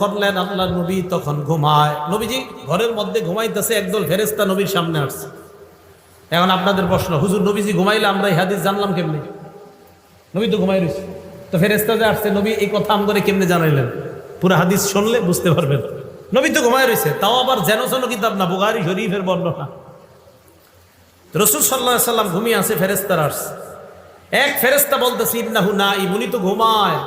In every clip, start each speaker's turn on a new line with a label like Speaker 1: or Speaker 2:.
Speaker 1: করলেন আল্লাহ নবী তখন ঘুমায়। নবীজি ঘরের মধ্যে ঘুমাইতেছে, একদল ফেরেস্তা নবীর সামনে আসছে। এখন আপনাদের প্রশ্ন, হুজুর নবীজি ঘুমাইলে আমরা এই হাদিস জানলাম কেমনি? নবী তো ঘুমাই রয়েছে। তো ফেরেস্তা যে আসছে, নবী এই কথা আম করে কেমনে জানাইলেন? পুরো হাদিস শুনলে বুঝতে পারবেন। নবী তো ঘুমাই রয়েছে, তাও আবার যেন যেন কিতাব না বুগারি শরীফের বর্ণনা। রসুল সাল্লাহ সাল্লাম ঘুমিয়ে আছে ফেরেস্তার আসছে। এক ফেরেস্তা বলতেছে, ইন্নাহু না ইমুনি তো ঘুমায়।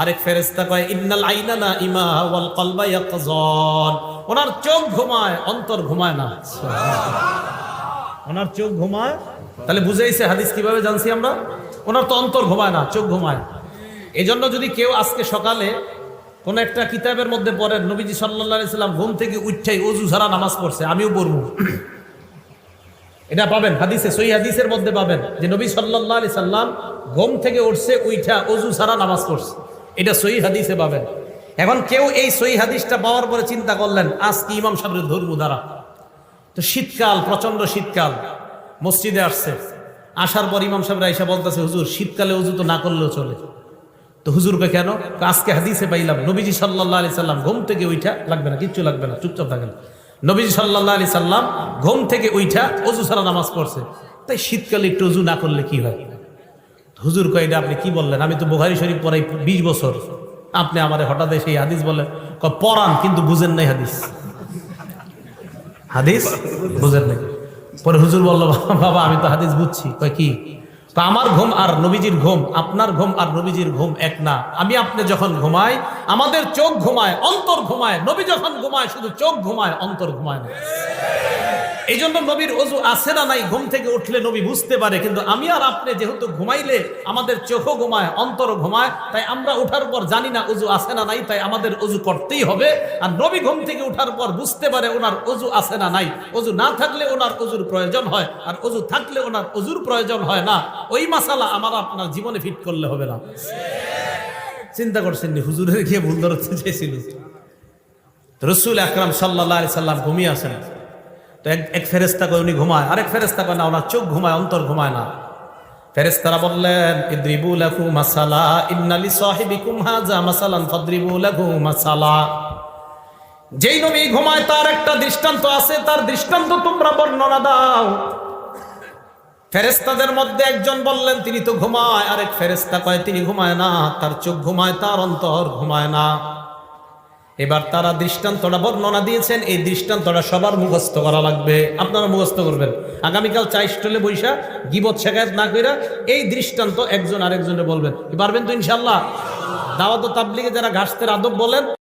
Speaker 1: আরেক ফেরেস্তা কয় ইন্নাল আইনা না ইমা ওয়াল কলবা ইয়াকযান ওনার চোখ ঘুমায় অন্তর ঘুমায় না। ওনার চোখ ঘুমায়? তাহলে বুঝাইছে হাদিস কীভাবে জানছি আমরা? ওনার তো অন্তর ঘুমায় না চোখ ঘুমায়। এই জন্য যদি কেউ আজকে সকালে কোন একটা কিতাবের মধ্যে পড়েন নবীজি সাল্লাহ সাল্লাম ঘুম থেকে উঠাই অজু ছাড়া নামাজ পড়ছে আমিও পড়ব। এটা পাবেন হাদিসে সই হাদিসের মধ্যে পাবেন যে নবী সাল্লাহ আলি সাল্লাম ঘুম থেকে উঠছে উইঠা অজু ছাড়া নামাজ পড়ছে। এটা সই হাদিসে পাবেন। এখন কেউ এই সই হাদিসটা পাওয়ার পরে চিন্তা করলেন, আজ কি ইমাম সাহেবের ধর্ম দ্বারা তো শীতকাল প্রচণ্ড শীতকাল, মসজিদে আসছে। আসার পর ইমাম সাহেবরা এসে বলতেছে, হুজুর, শীতকালে উজু তো না করলেও চলে। তো হুজুরকে কেন? আজকে হাদিসে পাইলাম, নবীজি সাল্লাহ আলি সাল্লাম ঘুম থেকে উইঠা, লাগবে না, কিচ্ছু লাগবে না, চুপচাপ থাকেন। নবীজি সাল্লাহ আলি সাল্লাম ঘুম থেকে উইঠা অজু ছাড়া নামাজ পড়ছে। তাই শীতকালে একটু অজু না করলে কি হয়? হুজুর কয় আপনি কি বললেন? আমি তো বুখারি শরীফ পড়াই বিশ বছর। আপনি আমার হঠাৎ এসে হাদিস বললেন। কয়, পড়ান কিন্তু বুঝেন নাই হাদিস। হাদিস? বুঝেন নাই। পরে হুজুর বলল বাবা আমি তো হাদিস বুঝছি। কয় কি? তো আমার ঘুম আর নবীজির ঘুম আপনার ঘুম আর নবীজির ঘুম এক না। আমি আপনি যখন ঘুমাই আমাদের চোখ ঘুমায় অন্তর ঘুমায় নবী যখন ঘুমায় শুধু চোখ ঘুমায় অন্তর ঘুমায় না। এই জন্য নবীর অজু আছে না নাই? ঘুম থেকে উঠলে নবী বুঝতে পারে, কিন্তু আমি আর আপনি যেহেতু ঘুমাইলে আমাদের চোখও ঘুমায় অন্তর ঘুমায়, তাই আমরা উঠার পর জানি না অজু আছে না নাই, তাই আমাদের অজু করতেই হবে। আর নবী ঘুম থেকে উঠার পর বুঝতে পারে ওনার অজু আছে না নাই। অজু না থাকলে ওনার অজুর প্রয়োজন হয়, আর অজু থাকলে ওনার অজুর প্রয়োজন হয় না। ওই মাসালা আমার আপনার জীবনে ফিট করলে হবে না। চিন্তা করছেন হুজুরের গিয়ে ভুল ধরতে চেয়েছিল রসুল আকরাম সাল্লাহ সাল্লাম ঘুমিয়ে আসেন। তো এক এক ফেরেস্তা কয়, উনি ঘুমায়। আরেক ফেরেস্তা কয়, না, ওনার চোখ ঘুমায়, অন্তর ঘুমায় না। ফেরেস্তারা বললেন, ইদ্রিবু লাহু মাসালা ইন্নালি সাহিবিকুম হাজা মাসালান ফাদ্রিবু লাহু মাসালা। যেই নবী ঘুমায়, তার একটা দৃষ্টান্ত আছে, তার দৃষ্টান্ত তোমরা বর্ণনা দাও। ফেরেস্তাদের মধ্যে একজন বললেন, তিনি তো ঘুমায়। আরেক ফেরেস্তা কয়, তিনি ঘুমায় না, তার চোখ ঘুমায়, তার অন্তর ঘুমায় না। এবার তারা দৃষ্টান্তটা বর্ণনা দিয়েছেন, এই দৃষ্টান্তটা সবার মুখস্থ করা লাগবে। আপনারা মুখস্থ করবেন। আগামীকাল চা স্টলে বৈশা গিবত শেখায়ত না কইরা এই দৃষ্টান্ত একজন আরেকজনে বলবেন। পারবেন তো ইনশাল্লাহ দাওয়াত তাবলিগে যারা ঘাসতের আদব বলেন